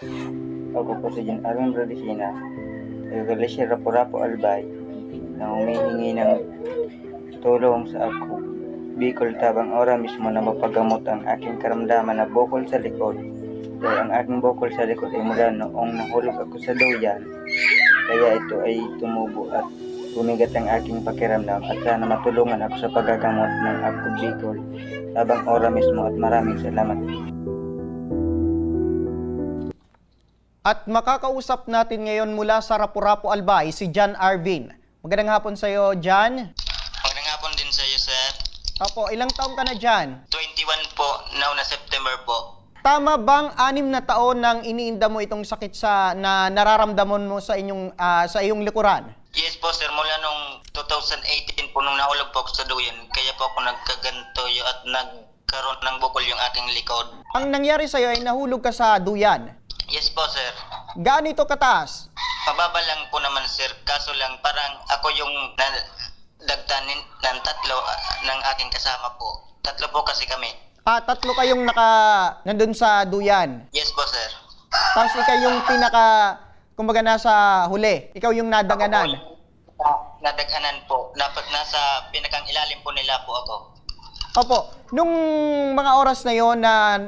Ako po si John Aaron Radicina, Galisya Rapo-Rapo Albay, na humihingi ng tulong sa ako. Bicol tabang ora mismo na mapagamot ang aking karamdaman na bukol sa likod. Dahil ang aking bukol sa likod ay mula noong nahulog ako sa duyan. Kaya ito ay tumubo at bumigat ang aking pakiramdam at sana matulungan ako sa paggagamot ng ako Bicol tabang ora mismo at maraming salamat. At makakausap natin ngayon mula sa Rapu-Rapu Albay si John Arvin. Magandang hapon sa iyo, John. Magandang hapon din sa iyo, sir. Opo, ilang taong ka na dyan? 21 po, now na September po. Tama bang anim na taon nang iniinda mo itong sakit sa na nararamdaman mo sa inyong ah, sa iyong likuran? Yes po, sir. Mula nung 2018 po, nung nahulog po ako sa duyan, kaya po ako nagkaganto y- at nagkaroon ng bukol yung aking likod. Ang nangyari sa iyo ay nahulog ka sa duyan. Yes po, sir. Gaano ito kataas? Mababa lang po naman, sir. Kaso lang, parang ako yung dagdanin ng tatlo ah, ng aking kasama po. Tatlo po kasi kami. Ah, tatlo kayong naka nandun sa duyan. Yes po, sir. Tapos ikaw yung pinaka kumbaga nasa huli. Ikaw yung nadanganan. Nadaganan po. Dapat nasa pinakang ilalim po nila po ako. Opo, nung mga oras na yon na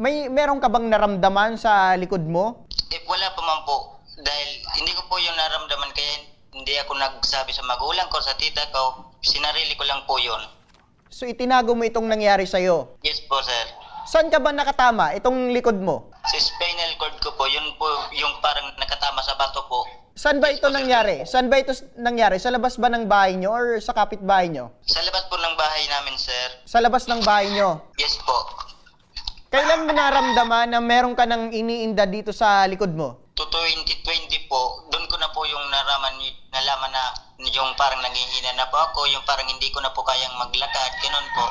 may meron ka bang naramdaman sa likod mo? Eh, wala pa man po. Dahil hindi ko po yung naramdaman kaya hindi ako nagsabi sa magulang ko, sa tita ko. Sinarili ko lang po yun. So itinago mo itong nangyari sa iyo. Yes po, sir. Saan ka ba nakatama itong likod mo? Sa spinal cord ko po, yun po yung parang nakatama sa bato po. Saan ba ito nangyari? Saan ba ito s- nangyari? Sa labas ba ng bahay nyo or sa kapitbahay nyo? Sa labas po ng bahay namin, sir. Sa labas ng bahay nyo. Yes po. Kailan mo naramdaman na meron ka ng iniinda dito sa likod mo? To 2020 po, doon ko na po yung naraman, nalaman na yung parang nanghihina na po ako, yung parang hindi ko na po kayang maglakad, ganun po.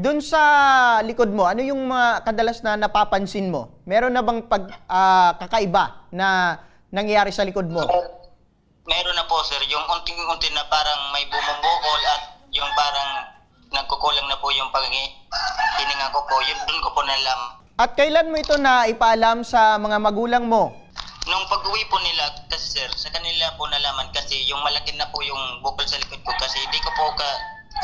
Doon sa likod mo, ano yung mga kadalas na napapansin mo? Meron na bang pag ah, kakaiba na nangyayari sa likod mo? Meron na po sir, yung unting-unti na parang may bumubukol at yung parang nagkukulang na po yung paghininga ko po, yun doon ko po nalam. At kailan mo ito na ipaalam sa mga magulang mo? Nung pag-uwi po nila, kasi sir, sa kanila po nalaman kasi yung malaki na po yung bukol sa likod ko kasi hindi ko po ka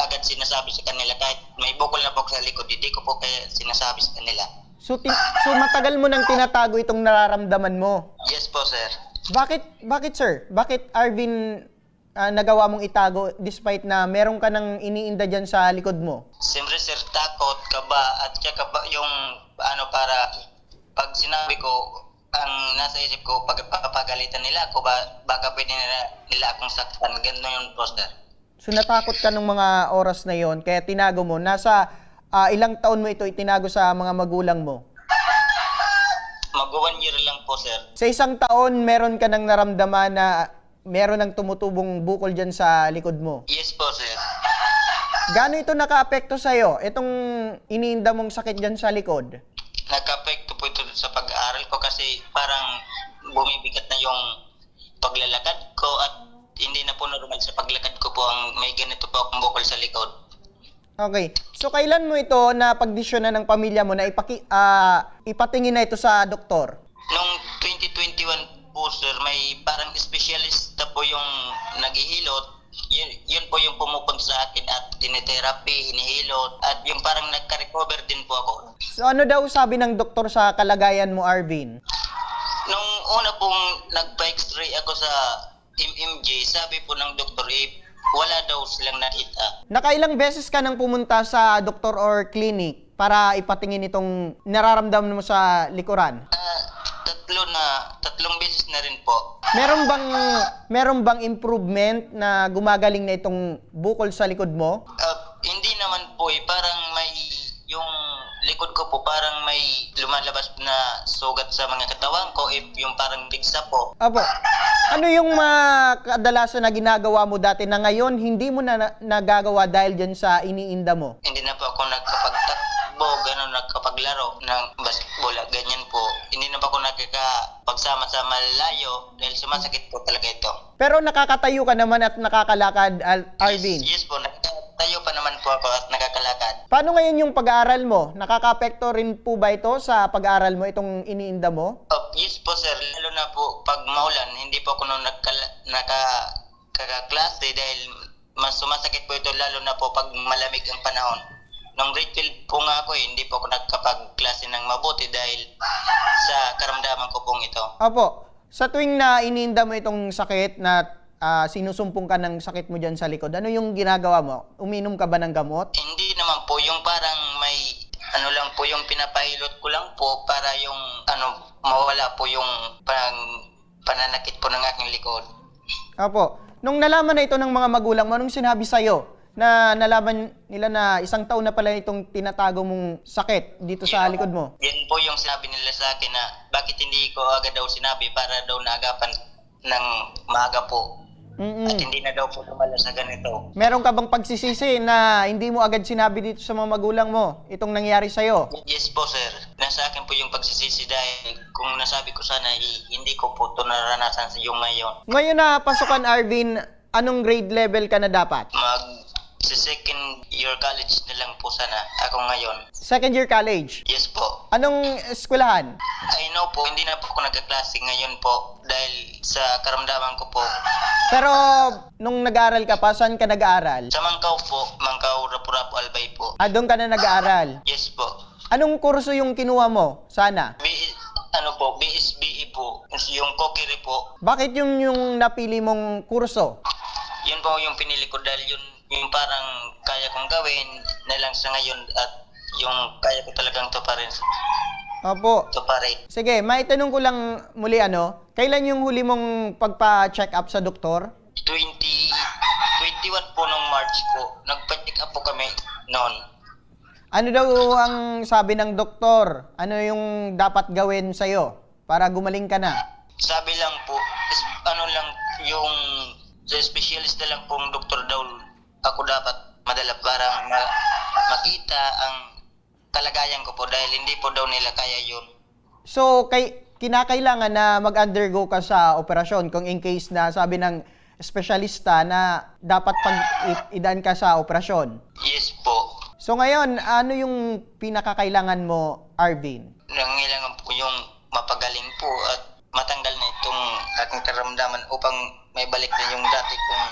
agad sinasabi sa kanila kahit may bukol na po sa likod, hindi ko po kaya sinasabi sa kanila. So, ti- so matagal mo nang tinatago itong nararamdaman mo. Yes po sir. Bakit, bakit sir? Bakit Arvin ah, nagawa mong itago despite na meron ka nang iniinda dyan sa likod mo? Siyempre sir, takot, kaba, at saka ba, yung ano para pag sinabi ko, ang nasa isip ko, pag papagalitan nila ako, ba, baka pwede nila, nila akong saktan. Ganun yun po sir. So natakot ka nung mga oras na yon kaya tinago mo. Nasa ah, ilang taon mo ito itinago sa mga magulang mo? Mag one year lang po sir. Sa isang taon, meron ka nang naramdaman na meron ng tumutubong bukol dyan sa likod mo. Yes po sir. Gaano ito nakaapekto sa'yo? Itong iniinda mong sakit dyan sa likod? Nagka-apekto po ito sa pag-aaral ko kasi parang bumibigat na yung paglalakad ko at hindi na po normal sa paglakad ko po ang may ganito po akong bukol sa likod. Okay. So, kailan mo ito na pagdesisyon na ng pamilya mo na ipaki, ah, ipatingin na ito sa doktor? Noong 2021 po sir, may parang specialist po yung naghihilot. Yun, yun po yung pumupunta sa akin at tinetherapy, hinihilot. At yung parang nagka-recover din po ako. So, ano daw sabi ng doktor sa kalagayan mo, Arvin? Nung una pong nagpa-x-ray ako sa MMJ, sabi po ng doktor, eh, wala daw silang nakita. Nakailang beses ka nang pumunta sa doktor or clinic para ipatingin itong nararamdaman mo sa likuran? Ah, tatlo na, tatlong beses na rin po. Meron bang meron bang improvement na gumagaling na itong bukol sa likod mo? Ah, hindi naman po eh, parang may, yung likod ko po parang may lumalabas na sugat sa mga katawan ko, eh, yung parang bigsa po. Apo. Ano yung mga kadalasan na ginagawa mo dati na ngayon hindi mo na, na nagagawa dahil dyan sa iniinda mo? Hindi na po ako nagkapagtakbo, gano'n, nagkapaglaro ng basketball, at ganyan. Hindi na po ako nagkakapagsama sa malayo dahil sumasakit po talaga ito. Pero nakakatayo ka naman at nakakalakad, Al- Arvin. Yes, yes po, nagtatayo pa naman po ako at nakakalakad. Paano ngayon yung pag-aaral mo? Nakaka-apekto rin po ba ito sa pag-aaral mo, itong iniinda mo? Oh, yes po sir, lalo na po pag maulan, hindi po ako nung nagkala- naka kakaklase dahil mas sumasakit po ito lalo na po pag malamig ang panahon. Nung 12 po nga ako eh, hindi po ako nagkapagklase ng mabuti dahil sa karamdaman ko pong ito. Opo. Sa tuwing na iniinda mo itong sakit na ah, sinusumpong ka ng sakit mo dyan sa likod, ano yung ginagawa mo? Uminom ka ba ng gamot? Hindi naman po, yung parang may ano lang po, yung pinapahilot ko lang po para yung ano, mawala po yung parang pananakit po ng aking likod. Opo. Nung nalaman na ito ng mga magulang mo, anong sinabi sa'yo na nalaman nila na isang taon na pala itong tinatago mong sakit dito sa likod mo? Yan po yung sinabi nila sa akin na bakit hindi ko agad daw sinabi para daw naagapan ng maaga po. At Mm-mm. hindi na daw po lumala sa ganito. Meron ka bang pagsisisi na hindi mo agad sinabi dito sa mga magulang mo itong nangyari sa'yo? Yes po sir, nasa akin po yung pagsisisi dahil kung nasabi ko sana eh, hindi ko po ito naranasan sa yung ngayon. Ngayon na pasukan, Arvin, anong grade level ka na dapat? Mag sa second year college na lang po sana ako ngayon. Second year college. Yes po. Anong eskwelahan? I know po, hindi na po ako nagkaklase ngayon po dahil sa karamdaman ko po. Pero nung nag-aaral ka pa, saan ka nag-aaral? Sa Mangkaw po, Mangkaw Rapu-Rapu Albay po. Ah, doon ka na nag-aaral. Yes po. Anong kurso yung kinuha mo? Sana. B, ano po, BSBE po, yung kokiri po. Bakit yung yung napili mong kurso? Yun po yung pinili ko dahil yun yung parang kaya kong gawin na lang sa ngayon at yung kaya ko talagang tuparin. Opo. Tuparin. Sige, maitanong ko lang muli ano, kailan yung huli mong pagpa-check up sa doktor? 20, 21 po nung March po, nagpa-check up po kami noon. Ano daw ang sabi ng doktor? Ano yung dapat gawin sa'yo para gumaling ka na? Sabi lang po, is, ano lang yung sa specialist na lang pong doktor daw ako dapat madala para ma- makita ang kalagayan ko po dahil hindi po daw nila kaya yun. So, kay, kinakailangan na mag-undergo ka sa operasyon kung in case na sabi ng espesyalista na dapat pag i- idaan ka sa operasyon. Yes po. So ngayon, ano yung pinakakailangan mo, Arvin? Nangailangan po yung mapagaling po at matanggal na itong aking karamdaman upang may balik na yung dati kong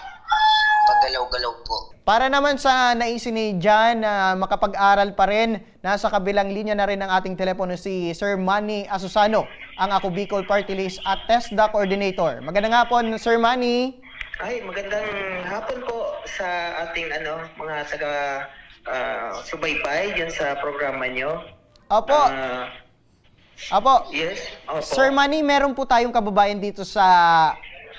paggalaw-galaw po. Para naman sa naisin ni Jan na makapag-aral pa rin, nasa kabilang linya na rin ng ating telepono si Sir Manny Asusano, ang Ako Bicol Party List at TESDA Coordinator. Magandang hapon, Sir Manny. Ay, magandang hapon po sa ating ano, mga taga ah, subaybay dyan sa programa nyo. Opo, Ah, opo. yes, opo. Sir Manny, meron po tayong kababayan dito sa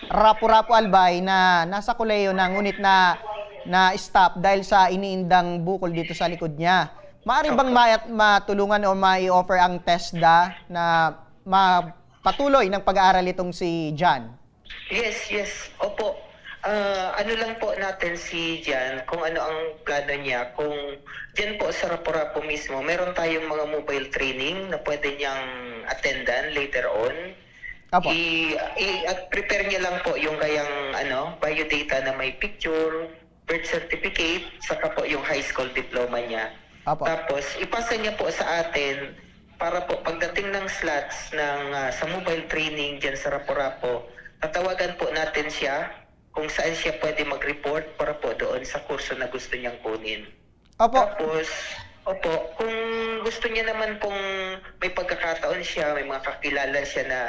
Rapu-Rapu Albay na nasa kuleyo na ngunit na na stop dahil sa iniindang bukol dito sa likod niya. Maaari bang ma- matulungan o mai-offer ang TESDA na mapatuloy ng pag-aaral itong si John? Yes, yes, opo. Ah, ano lang po natin si Jan, kung ano ang plano niya, kung dyan po sa Rapo-Rapo mismo, meron tayong mga mobile training na pwede niyang attendan later on. Opo. I, i- at prepare niya lang po yung kayang ano, biodata na may picture, birth certificate, saka po yung high school diploma niya. Opo. Tapos ipasa niya po sa atin para po pagdating ng slots ng ah, sa mobile training diyan sa Rapo-Rapo, tatawagan po natin siya kung saan siya pwede mag-report para po doon sa kurso na gusto niyang kunin. Opo. Tapos, opo, kung gusto niya naman pong may pagkakataon siya, may mga kakilala siya na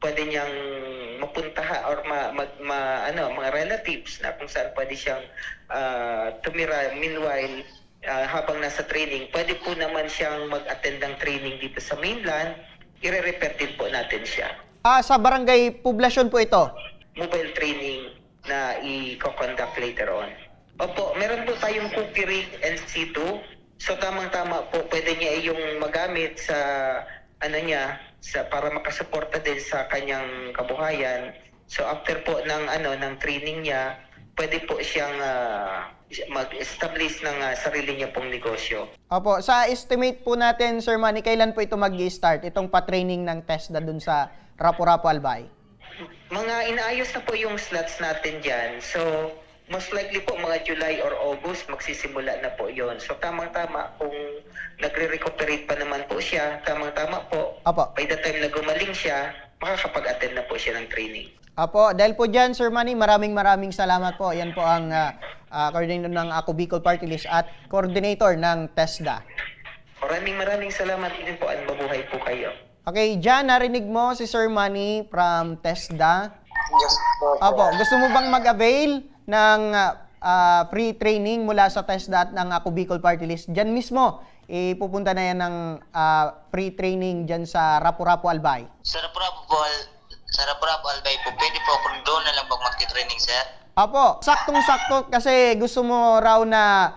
pwede niyang mapuntaha or ma, mag, ma- ano, mga relatives na kung saan pwede siyang ah, tumira meanwhile ah, habang nasa training, pwede po naman siyang mag-attend ng training dito sa mainland, ire-refer din po natin siya. Ah, sa barangay poblasyon po ito. Mobile training na i-conduct later on. Opo, meron po tayong cookie rig NC2. So tamang-tama po, pwede niya yung magamit sa ano niya sa para makasuporta din sa kanyang kabuhayan. So after po ng ano ng training niya, pwede po siyang ah, mag-establish ng ah, sarili niya pong negosyo. Opo, sa estimate po natin, Sir Manny, kailan po ito mag-start, itong pa-training ng TESDA dun sa Rapu-Rapu Albay? Mga inaayos na po yung slots natin dyan. So, most likely po mga July or August magsisimula na po yon. So tamang-tama kung nagre-recuperate pa naman po siya, tamang-tama po, Apo. by the time na gumaling siya, makakapag-attend na po siya ng training. Apo, dahil po dyan, Sir Manny, maraming maraming salamat po. Yan po ang ah, ah, coordinator ng Ako Bicol Party List at coordinator ng TESDA. Maraming maraming salamat din po at mabuhay po kayo. Okay, dyan, narinig mo si Sir Manny from TESDA. Yes po. Apo, gusto mo bang mag-avail ng ah, ah, free training mula sa TESDA at ng Ako Bicol Party List? Dyan mismo, ipupunta na yan ng ah, free training dyan sa Rapu-Rapu Albay. Sa Raprapo po, sa Raprapo Albay po, pwede po ako doon na lang pag magti-training, sir. Apo, saktong-sakto kasi gusto mo raw na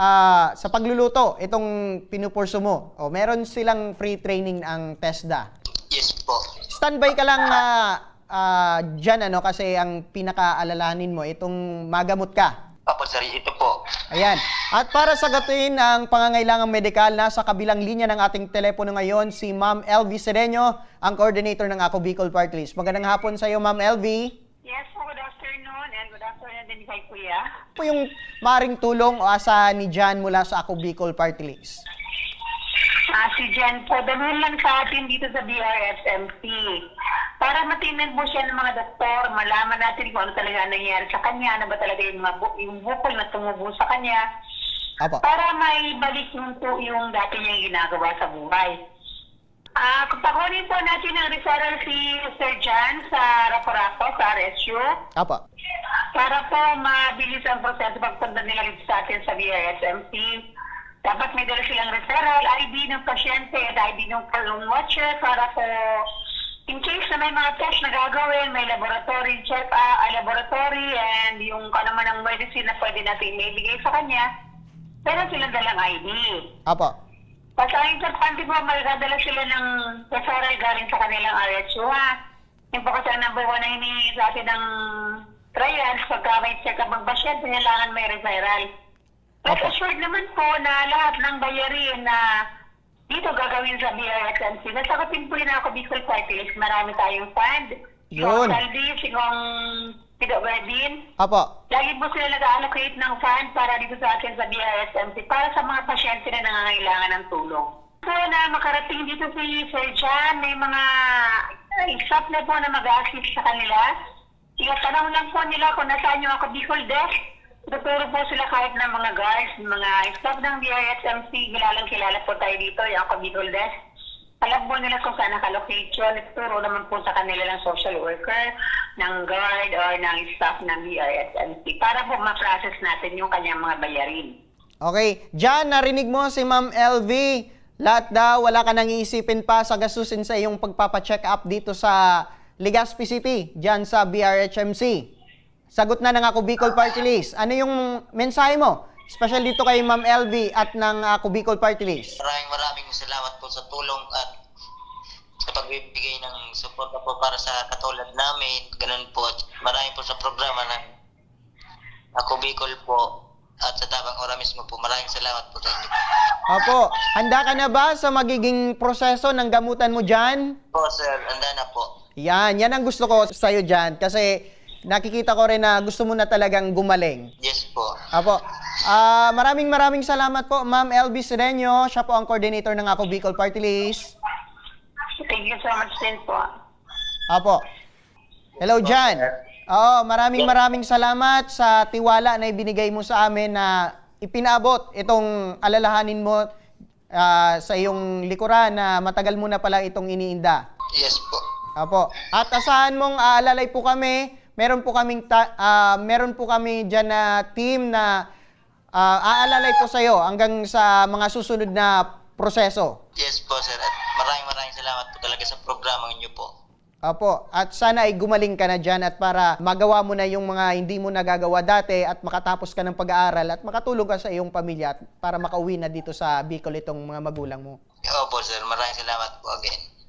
ah, sa pagluluto itong pinupurso mo. O, meron silang free training ang TESDA. Yes po. Standby ka lang na ah, dyan ano kasi ang pinakaalalahanin mo itong magamot ka. Apo, sir, ito po. Ayan. At para sagutin ang pangangailangang medikal, nasa kabilang linya ng ating telepono ngayon si Ma'am LV Sereño, ang coordinator ng Ako Bicol Party List. Magandang hapon sa iyo, Ma'am LV. Yes po, good afternoon and good afternoon din kay Kuya. Ano po yung maring tulong o asa ni Jan mula sa Ako Bicol Party List? Ah, si Jen po, dalhin lang sa atin dito sa BRSMC. Para matinan po siya ng mga doktor, malaman natin kung ano talaga nangyayari sa kanya, ano ba talaga yung, mga bu- yung bukol na tumubo sa kanya, Apo. para may balik yung, po yung dati niyang ginagawa sa buhay. Ah, pakunin po natin ang referral si Sir Jan sa Raporapo, sa RSU. Apo. Para po mabilis ang proseso pagpunta nila sa atin sa BRSMC, dapat may dala silang referral, ID ng pasyente at ID ng column watcher para po in case na may mga test na gagawin, may laboratory check, ah, laboratory and yung kung ano man ang medicine na pwede natin ibigay sa kanya, meron silang dalang ID. Apo. Basta ang importante po, magdadala sila ng referral galing sa kanilang RSU ha. Yung po kasi ang number one na hinihingi sa atin ng trials, pagka may check up ang pasyente, kailangan may referral. But Opo. assured naman po na lahat ng bayarin na dito gagawin sa BRSMC, nasagutin po rin ako Bicol Party List. Marami tayong fund. Yun. Saldi, sigong Pidobedin. Apo. Lagi po sila nag-allocate ng fund para dito sa atin sa BRSMC para sa mga pasyente na nangangailangan ng tulong. So na makarating dito si Sir John, may mga staff na po na mag-assist sa kanila. Tinatanong lang po nila kung nasaan yung ako Bicol Desk. Tuturo po sila kahit ng mga guards, mga staff ng BRSMC, kilalang kilala po tayo dito, yung ako Bicol Desk. Alam po nila kung saan nakalocate yun. Ituro naman po sa kanila ng social worker, ng guard, or ng staff ng BRSMC para po ma-process natin yung kanyang mga bayarin. Okay. Jan, narinig mo si Ma'am LV. Lahat daw, wala ka nang iisipin pa sa gastusin sa iyong pagpapacheck up dito sa Legazpi City, dyan sa BRHMC. Sagot na ng ako Bicol Party List. Ano yung mensahe mo? Special dito kay Ma'am LV at ng ako Bicol Party List. Maraming maraming salamat po sa tulong at sa pagbibigay ng suporta po para sa katulad namin. Ganun po. At Marami po sa programa ng Ako Bicol po at sa Tabang Ora mismo po. Maraming salamat po sa inyo po. Opo, handa ka na ba sa magiging proseso ng gamutan mo dyan? Po sir, anda na po. Yan, yan ang gusto ko sa'yo dyan kasi nakikita ko rin na gusto mo na talagang gumaling. Yes po. Apo. Ah, maraming maraming salamat po, Ma'am LB Sereño. Siya po ang coordinator ng Ako Bicol Party List. Thank you so much din po. Apo. Hello, Jan. Oo, maraming maraming salamat sa tiwala na ibinigay mo sa amin na ipinabot itong alalahanin mo ah, sa iyong likuran na matagal mo na pala itong iniinda. Yes po. Apo. At asahan mong aalalay po kami. Meron po kaming ta- ah, meron po kami diyan na team na ah, aalalay po sa iyo hanggang sa mga susunod na proseso. Yes po sir. At maraming maraming salamat po talaga sa programang inyo po. Apo, at sana ay gumaling ka na dyan at para magawa mo na yung mga hindi mo nagagawa dati at makatapos ka ng pag-aaral at makatulong ka sa iyong pamilya at para makauwi na dito sa Bicol itong mga magulang mo. Opo sir. Maraming salamat po again.